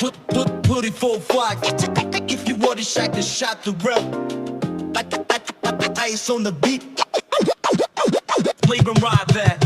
44 If you want a shot, then shot the rep. Ice on the beat. Leave and ride that.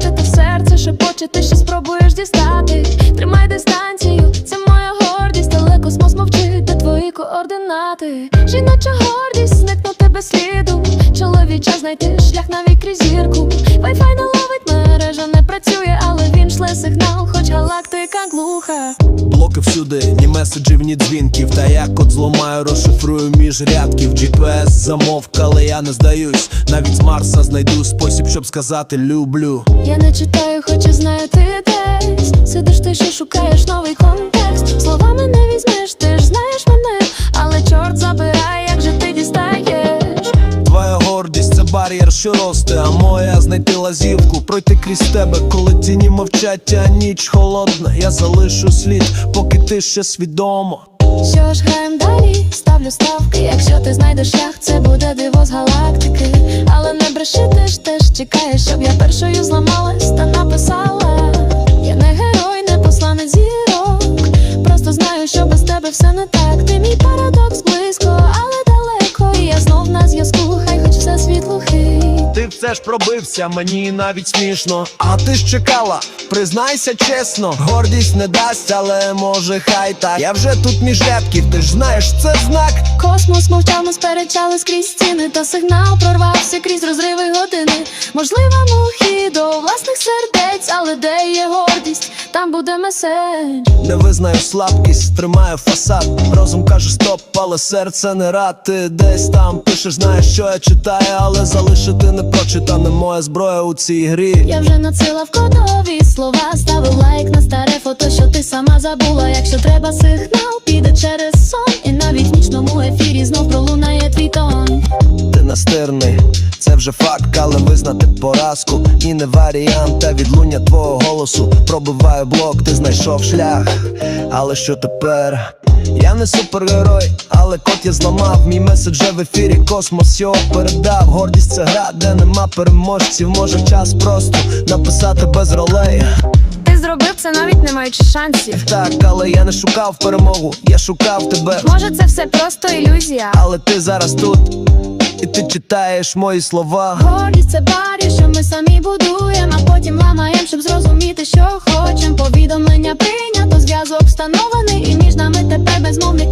Забути, та серце шепоче, ти ще спробуєш дістати. Тримай дистанцію, це моя гордість, але космос мовчить, де твої координати. Жіноча гордість, зникнути без сліду. Чоловіча знайти шлях навіть крізь зірку. Wi-Fi ловить, мережа не працює, але він шле сигнал, хоч галактика глуха. Блоки всюди, ні меседжів, ні дзвінків. Та я код зламаю, розшифрую між рядків. GPS замовк, але я не здаюсь. Навіть з Марса знайду спосіб, щоб сказати люблю. Я не читаю, хоч і знаю ти десь Сидиш ти, що шукаєш новий контекст Словами не візьмеш, ти ж знаєш мене Але чорт забирай, як же ти дістаєш Твоя гордість це бар'єр, що росте, а моя знайти лазівку, пройти крізь тебе, коли тіні мовчать, а ніч холодна. Я залишу слід, поки ти ще свідомо. Що ж граєм далі, ставлю ставки. Якщо ти знайдеш шлях, це буде диво з галактики. Але не бреши, ти ж теж чекаєш, щоб я першою зламалась та написала. Я не герой, не посланець зірок. Просто знаю, що без тебе все не так. Ти мій парадокс Все ж пробився, мені навіть смішно. А ти ж чекала, признайся чесно, гордість не дасть, але може хай так. Я вже тут між рядків, ти ж знаєш, це знак. Космос мовчав, ми сперечали скрізь стіни, та сигнал прорвався крізь розриви години. Можливо, мухи до власних сердець, але де гордість, там буде меседж. Не визнаю слабкість, тримаю фасад. Розум каже стоп, але серце не рад. Ти десь там пишеш, знаєш, що я читаю, але залишити не прочитане моя зброя у цій грі. Я вже надсилав кодові слова, ставив лайк на старе фото, що ти сама забула. Якщо треба сигнал, піде через сон. І навіть в нічному ефірі знов пролунає твій тон. Ти настирний, це вже факт, але визнати поразку і не варіант, та відлуння твого голосу пробиваю блок, ти знайшов шлях. Але що тепер? Я не супергерой, але код я зламав. Мій меседж в ефірі, космос його передав. Гордість це гра, де нема переможців. Може час просто написати без ролей. Ти зробив це навіть не маючи шансів. Так, але я не шукав перемогу, я шукав тебе. Може, це все просто ілюзія. Але ти зараз тут, і ти читаєш мої слова. Гордість це барі, що ми самі будуємо, а потім ламаєм, щоб зрозуміти, що хочем. Повідомлення прийнято, зв'язок встановлений, і між нами тепер безмовний